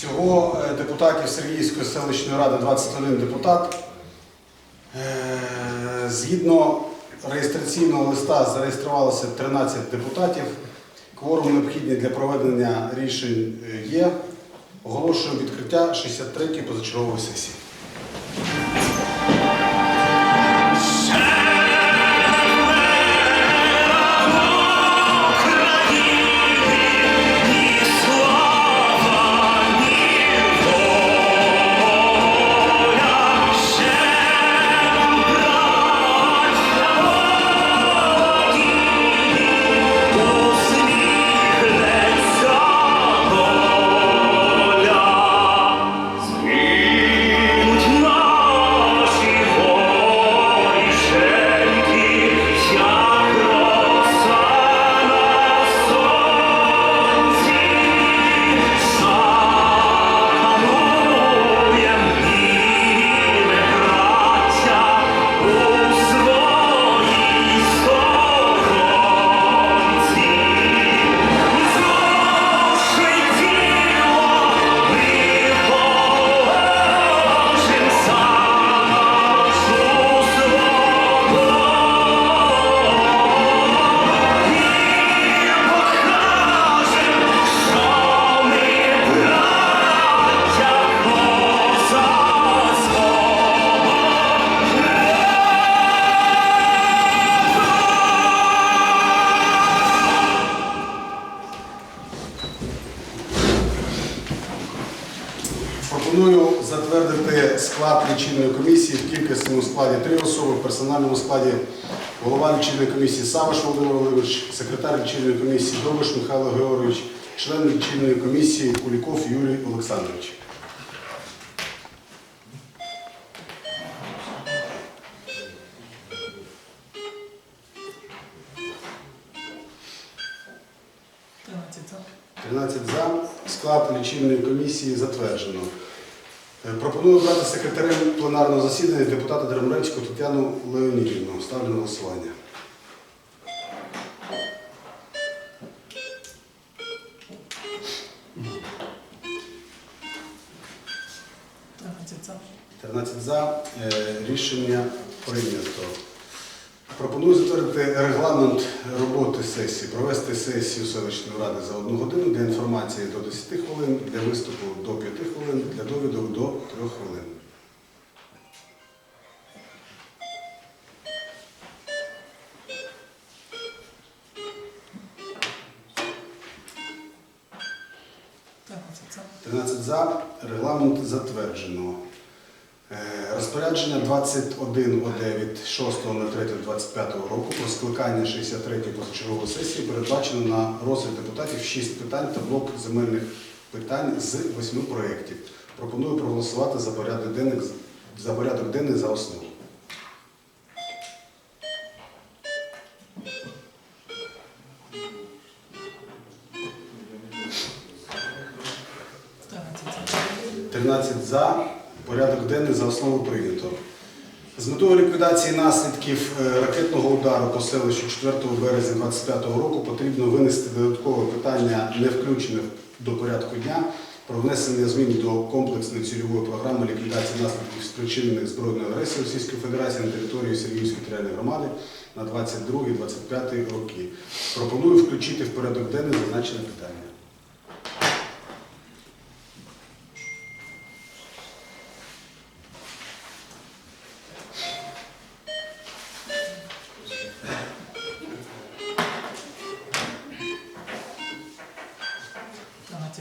Всього е, депутатів Сергійської селищної ради 21 депутат. Е, Згідно реєстраційного листа зареєструвалося 13 депутатів. Кворум необхідний для проведення рішень е, є. Оголошую відкриття 63-ї позачергової сесії. Складі голова лічильної комісії Саваш Володимир Володимирович, секретар лічильної комісії Довбиш Михайло Георгійович, член лічильної комісії Куліков Юрій Олександрович. Тринадцять за. Склад лічильної комісії затверджено. Е, Пропоную брати секретарем пленарного засідання депутата Дремренську Тетяну Леонідівну. Ставлю на голосування. За. 13 за. Е, Рішення прийнято. Пропоную затвердити регламент роботи сесії, провести сесію селищної ради за одну годину для інформації до 10 хвилин, для виступу до 5 хвилин, для довідок до 3 хвилин. Тринадцять за. 13 за. Регламент затверджено. Розпорядження 21.09 6.03.25 року про скликання 63-ї позачергової сесії передбачено на розгляд депутатів 6 питань та блок земельних питань з 8 проєктів. Пропоную проголосувати за порядок денний за, порядок денний за основу. Тринадцять за. 13 за. Порядок денний за основу прийнято. З метою ліквідації наслідків е, ракетного удару по селищу 4 березня 2025 року потрібно винести додаткове питання, не включене до порядку дня, про внесення змін до комплексної цільової програми ліквідації наслідків спричинених збройною агресією Російської Федерації на території Сергіївської територіальної громади на 22-25 роки. Пропоную включити в порядок денний зазначене питання.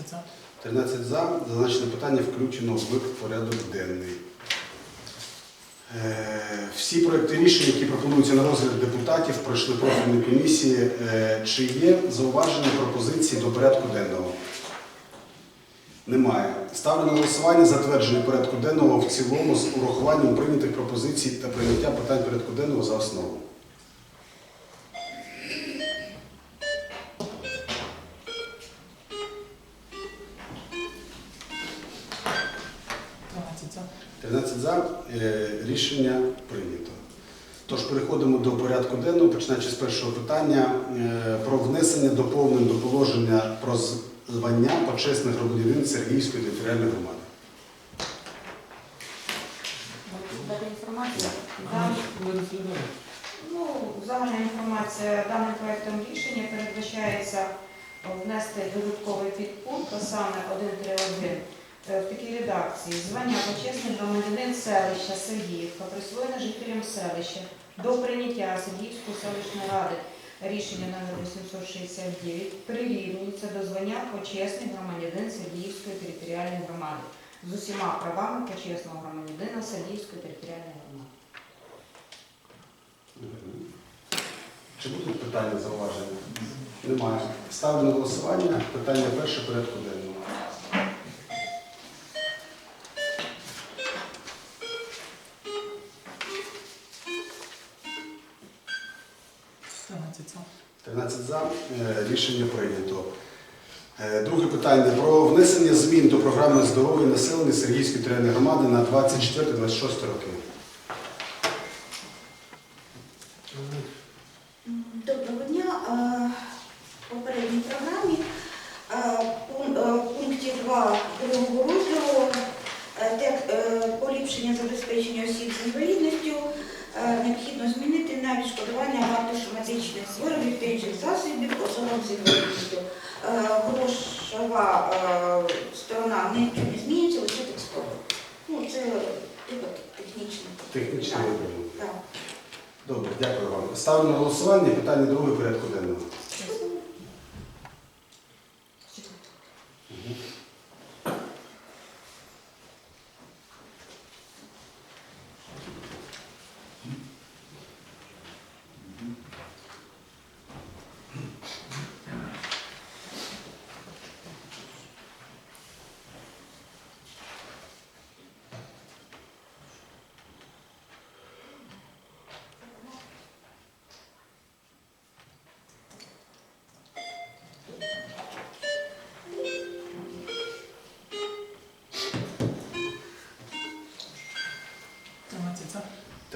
За. 13 за. Зазначене питання включено в порядок денний. Е, Всі проекти рішень, які пропонуються на розгляд депутатів, пройшли профільні комісії. Е, Чи є зауваження пропозиції до порядку денного? Немає. Ставлю на голосування затвердження порядку денного в цілому з урахуванням прийнятих пропозицій та прийняття питань порядку денного за основу. Порядку денного, починаючи з першого питання е, про внесення доповнень до положення про звання почесних громадянин Сергіївської територіальної громади. Дати інформацію. Ну, загальна інформація даним проектом рішення передбачається внести додатковий підпункт, а саме 1.3.1 е, в такій редакції. Звання почесний громадянин селища Сергіївка присвоєне жителям селища до прийняття Сергіївської селищної ради рішення номер 869 прирівнюється до звання почесний громадянин Сергіївської територіальної громади з усіма правами почесного громадянина Сергіївської територіальної громади. Чи будуть питання зауваження? Немає. Ставлю на голосування питання перше порядку денного. Рішення прийнято. Е, Друге питання про внесення змін до програми здоров'я населення Сергійської територіальної громади на 24-26 роки. Доброго дня. Е, В попередній програмі е, пун- е, в пункті 2 другого розділу е, тек- е, поліпшення забезпечення осіб з інвалідністю е, необхідно змінити на відшкодування вартості медичних виробів та інших засобів особам з інвалідністю. Е, Грошова е, сторона нічого не зміниться, лише текстова. Ну, це типу технічне. Технічне Так. Так. Добре, дякую вам. Ставлю на голосування питання друге порядку денного.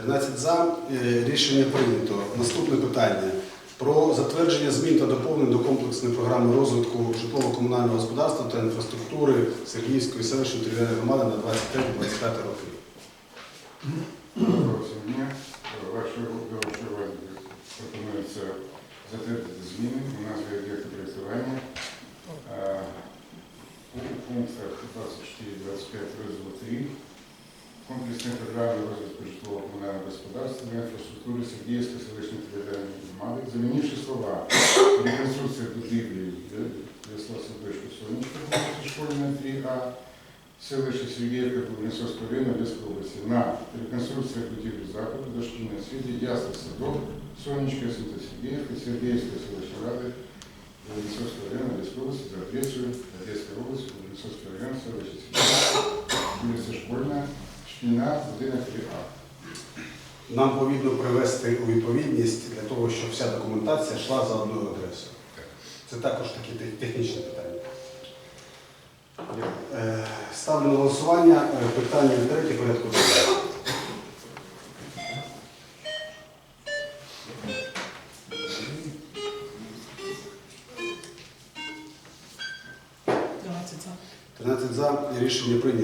13 за. Е, Рішення прийнято. Наступне питання. Про затвердження змін та доповнень до комплексної програми розвитку житлово-комунального господарства та інфраструктури Сергіївської селищної територіальної громади на 23-25 роки. Доброго дня. Вашою до вашої уваги пропонується затвердити зміни у назві об'єкту проєктування. Е, У пунктах 24-25 розділу 3 комплексної програми розвитку житлово-комунального господарства та інфраструктури Сергіївської селищної територіальної громади, замінивши слова реконструкція будівлі Садочку Сонечка, Школьна 3А, селище Сергіївка Кубнесовського району Одеської області на реконструкцію будівлі закладу дошкільної освіти Ясла Садок, Сонечка, Світа Сергіївка, Сергіївської селищної ради Кубнесовського району Одеської області за адресою Одеська область, Кубнесовський район, селище Сергіївка, вулиця Школьна, шкільна, будинок 3А. Нам повинно привести у відповідність для того, щоб вся документація йшла за одною адресою. Це також такі те- технічні питання. Е, Ставлю на голосування е, питання третє порядку денного. Тринадцять за. 13 за рішення прийнято.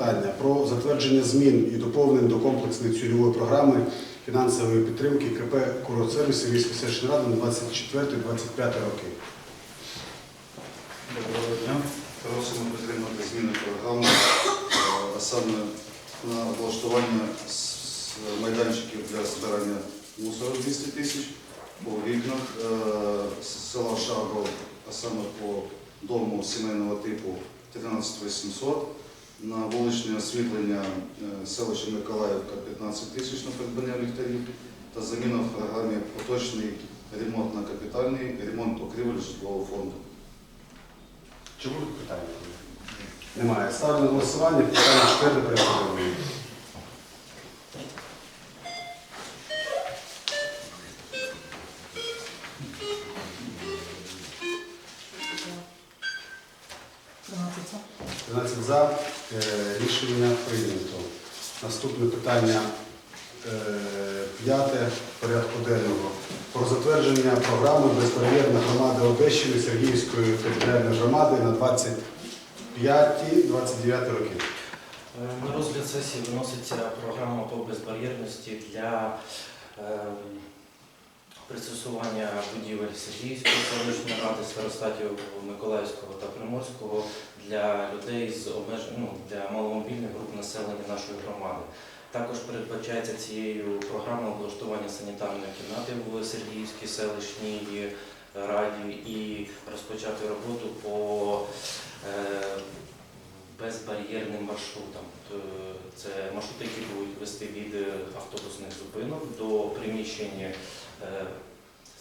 Питання про затвердження змін і доповнень до комплексної цільової програми фінансової підтримки КП «Курортсервіс» Сергійської селищної ради на 24-25 роки. Доброго дня. Просимо підтримати зміни програми, а саме на облаштування майданчиків для збирання мусору 200 тисяч, по вікнах е, села Шабро, а саме по дому сімейного типу 13 800, на вуличне освітлення е, селища Миколаївка 15 тисяч на придбання ліхтарів та заміна в програмі поточний ремонт на капітальний ремонт покрівель житлового фонду. Чому питання? Немає. Ставлю на голосування питання четверте порядку 12 за. Е, рішення прийнято. Наступне питання е, п'яте порядку денного. Про затвердження програми безперервна громади Одещини Сергіївської територіальної громади на 25-29 роки. Е, на розгляд сесії виноситься програма по безбар'єрності для пристосування будівель Сергіївської селищної ради, старостатів Миколаївського та Приморського для людей з обмеж... ну, для маломобільних груп населення нашої громади. Також передбачається цією програмою облаштування санітарної кімнати в Сергіївській селищній раді і розпочати роботу по е, безбар'єрним маршрутам. Це маршрути, які будуть вести від автобусних зупинок до приміщень е,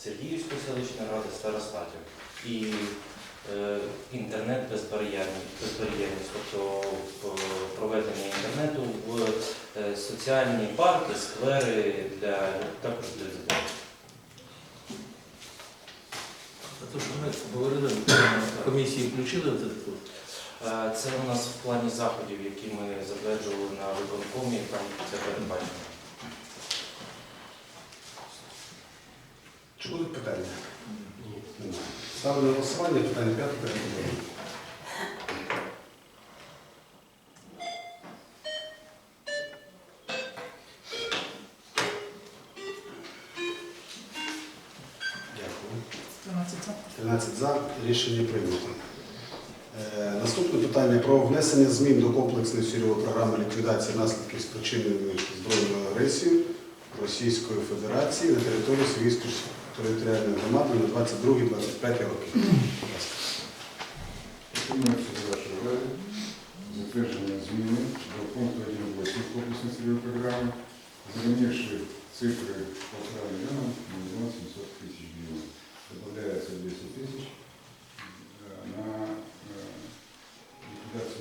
Сергіївської селищної ради старостатів. І е, інтернет безбар'єрність, тобто проведення інтернету в е, соціальні парки, сквери для також для дітей. А то, що ми говорили, комісії включили в це тут. Е, Це у нас в плані заходів, які ми затверджували на виконкомі, там це передбачено. Чи будуть питання? Немає. Ставлю на голосування питання п'яте порядку. Дякую. 13 за. 13 за. Рішення прийнято. Е, Наступне питання про внесення змін до комплексної цільової програми ліквідації наслідків спричиненої збройною агресією Російської Федерації на території Сирійської територіальної громади на 22-25 роки. Будь ласка. Пропонується до вашої уваги затвердження зміни до пункту 1.8 комплексної цільової програми, змінивши цифри полтора миллиона на миллион 700 тысяч гривен. Добавляется 200 тысяч э, на э, ликвидацию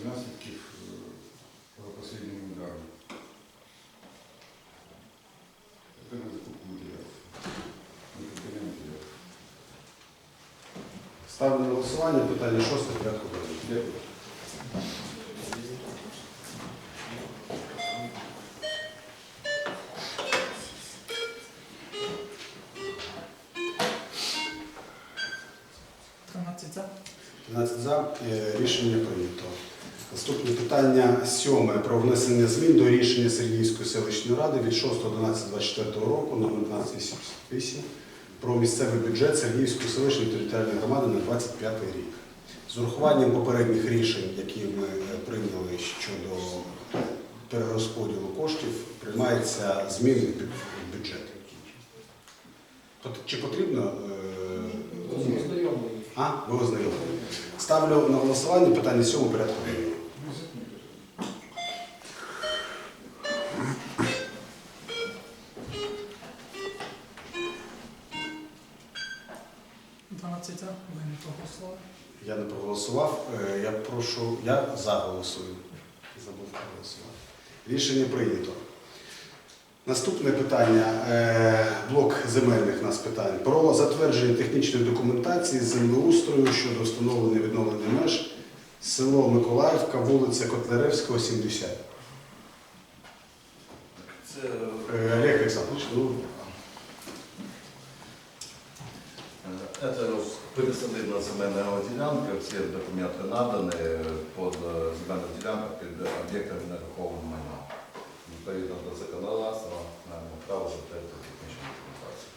Ставлю на голосування питання шосте порядку денного. Дякую. За. 15 за. Е, Рішення прийнято. Наступне питання сьоме про внесення змін до рішення Сергіївської селищної ради від 6.11.24 року номер 1288 про місцевий бюджет Сергіївської селищної територіальної громади на 25 рік. З урахуванням попередніх рішень, які ми е, прийняли щодо перерозподілу коштів, приймаються зміни в бюджет. Чи потрібно? е, А, ви ознайомлені. Ставлю на голосування питання сьомого порядку денного. Проголосували. Я не проголосував. Е, Я прошу, я заголосую. Забув проголосувати. Рішення прийнято. Наступне питання, е, блок земельних нас питань. Про затвердження технічної документації землеустрою щодо встановлення відновлення меж село Миколаївка, вулиця Котляревського, 70. Це Е, Олег Олександрович, ну, Це пересадибна земельна ділянка, всі документи надані під е, земельну ділянку під об'єктами нерухомого майна. Відповідно до законодавства маємо право затвердити технічну документацію.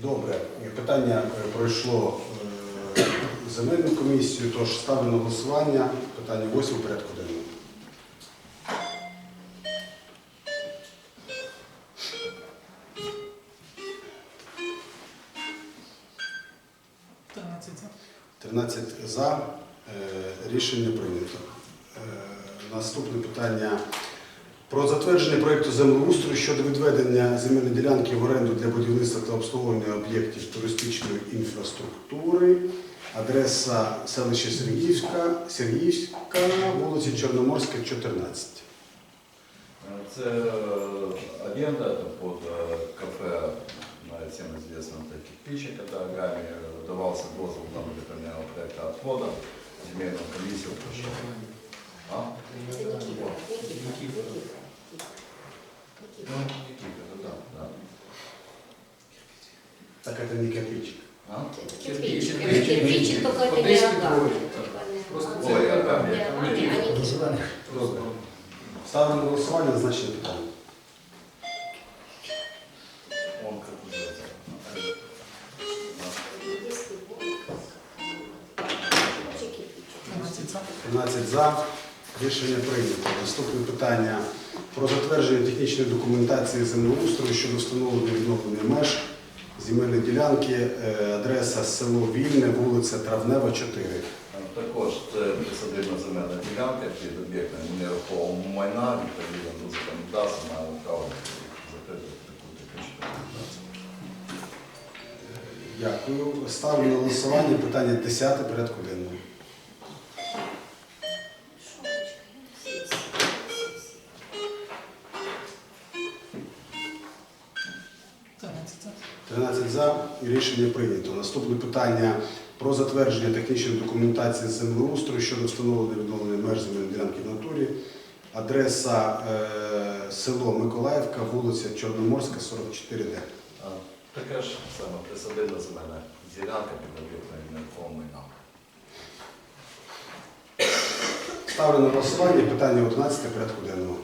Добре, питання е, пройшло е, земельну комісію, тож ставлю на голосування питання 8 порядку денного. Рішення прийнято. Е, Наступне питання про затвердження проєкту землеустрою щодо відведення земельної ділянки в оренду для будівництва та обслуговування об'єктів туристичної інфраструктури. Адреса селища Сергіївська, Сергіївська, вулиця Чорноморська, 14. Е, Це е, оренда это под э, кафе, на всем известном это кирпичи, когда Гами давался дозвол на выполнение проекта отвода, земельную комиссию прошел. А? Ну, Никита, да, да. Так це не кирпичик. А? Кирпичик, кирпичик, только это не рога. Просто це Ой, а не- там. Ставлю на голосування значення питання. За. Рішення прийнято. Наступне питання про затвердження технічної документації землеустрою щодо встановлення відновлення меж земельної ділянки, е, адреса село Вільне, вулиця Травнева, 4. Також це присадибна земельна ділянка під об'єктом нерухомого майна, відповідно до законодавства має право затвердити таку технічну документацію. Дякую. Ставлю на голосування питання 10 порядку денного. Рішення прийнято. Наступне питання про затвердження технічної документації з землеустрою щодо встановлення відновлення меж земельної ділянки в натурі. Адреса е, село Миколаївка, вулиця Чорноморська, 44Д. А, Така ж саме присадибна земельна ділянка під об'єктом нерухомого майна. Ставлю на голосування питання 11 порядку денного.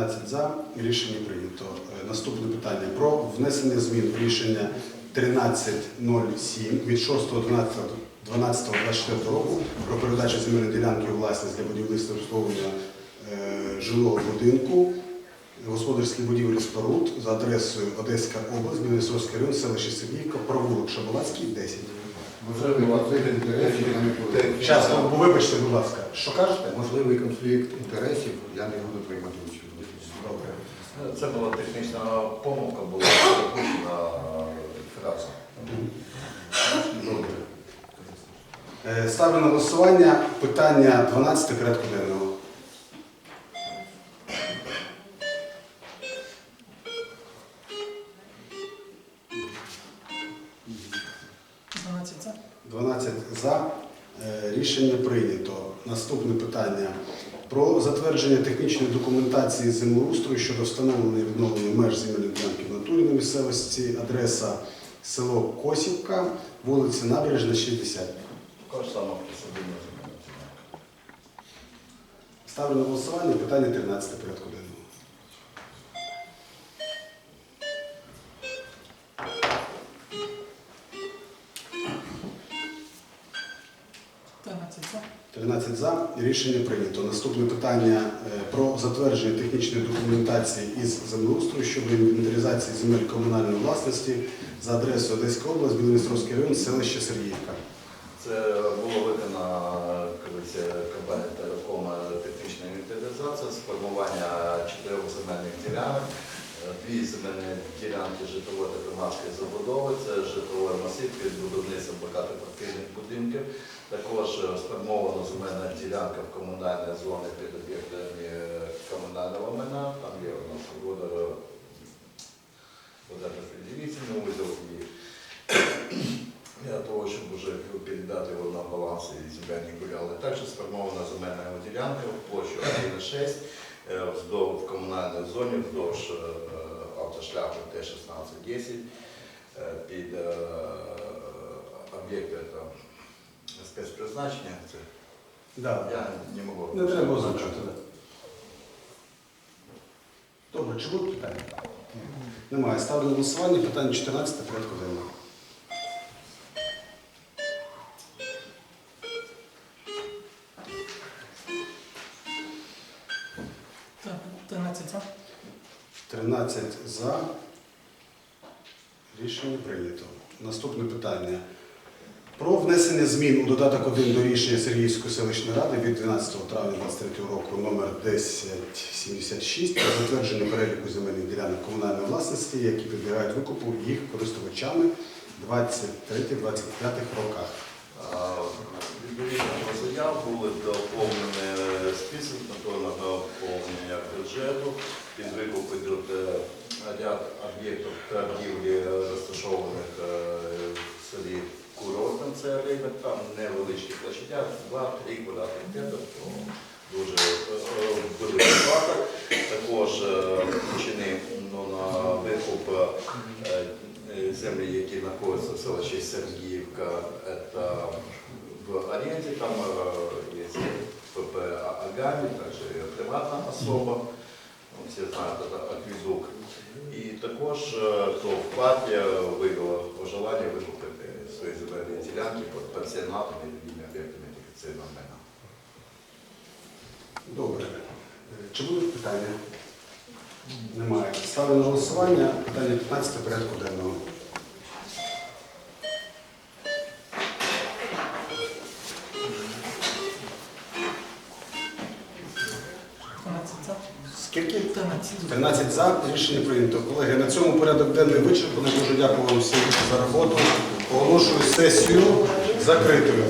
11 за. Рішення прийнято. Е, наступне питання про внесення змін в рішення 1307 від 6.12.12.24 року про передачу земельної ділянки у власність для будівництва обслуговування е, жилого будинку, господарських будівель споруд за адресою Одеська область, Білісовський район, селище Сергіївка, провулок Шабалацький, 10. Зараз, вибачте, будь ласка, що кажете? Можливий конфлікт інтересів, я не буду приймати участь. Добре. Це була технічна помилка, була допущена фраза. Добре. Е, Ставлю на голосування питання 12 порядку денного. 12 за. Е, Рішення прийнято. Наступне питання про затвердження технічної документації землеустрою щодо встановлення і відновлення меж земельних ділянки в натурі на місцевості. Адреса село Косівка, вулиця Набережна, 60. Також саме присадибна земельна. Ставлю на голосування питання 13 порядку денного. За. Рішення прийнято. Наступне питання е, про затвердження технічної документації із землеустрою щодо інвентаризації земель комунальної власності за адресою Одеська область, Білоністровський район, селище Сергіївка. Це було коли КБ Телекома технічна інвентаризація, сформування чотирьох земельних ділянок, дві земельні ділянки житлової та громадської забудови, це житловий масив під будівництвом багатоквартирних будинків. Також е, сформована земельна ділянка в комунальній зоні під об'єктами е, комунального майна. Там є у нас водо- водорозподілительний узел і для того, щоб вже передати його на баланс і земельні гуляли. Також сформована земельна ділянка в площу 1,6 е, вздовж в комунальній зоні вздовж е, автошляху Т-1610 е, під е, об'єкт е, спецпризначення. Це Да. я не можу. Не треба озвучувати. Добре, чи будуть питання? Немає. Ставлю на голосування питання 14 порядку денного. Наступне питання. Про внесення змін у додаток 1 до рішення Сергіївської селищної ради від 12 травня 2023 року номер 1076 про затвердження переліку земельних ділянок комунальної власності, які підлягають викупу їх користувачами 23-25 роках. Відповідно до заяв були доповнені список повторного доповнення бюджету. Під викуп йдуть е, ряд об'єктів торгівлі, розташованих е, в селі Курортин, це ринок, там невеличкі площадя, 2-3 квадратних метрів, то дуже е, велика плата. Також е, включені ну, на викуп е, е, землі, які знаходяться в селищі Сергіївка, це в оренді, там е, є ПП Агані, також приватна особа, всі знають, аквізук. І також то хто в платі виявило пожелання викупити свої земельні ділянки під пансіонатами і другими об'єктами інфекційного майна. Добре. Е, Чи будуть питання? Немає. Ставлю на голосування питання 15 порядку денного. 13 за. Рішення прийнято. Колеги, на цьому порядок денний вичерпаний. Дуже дякую вам всім за роботу. Оголошую сесію закритою.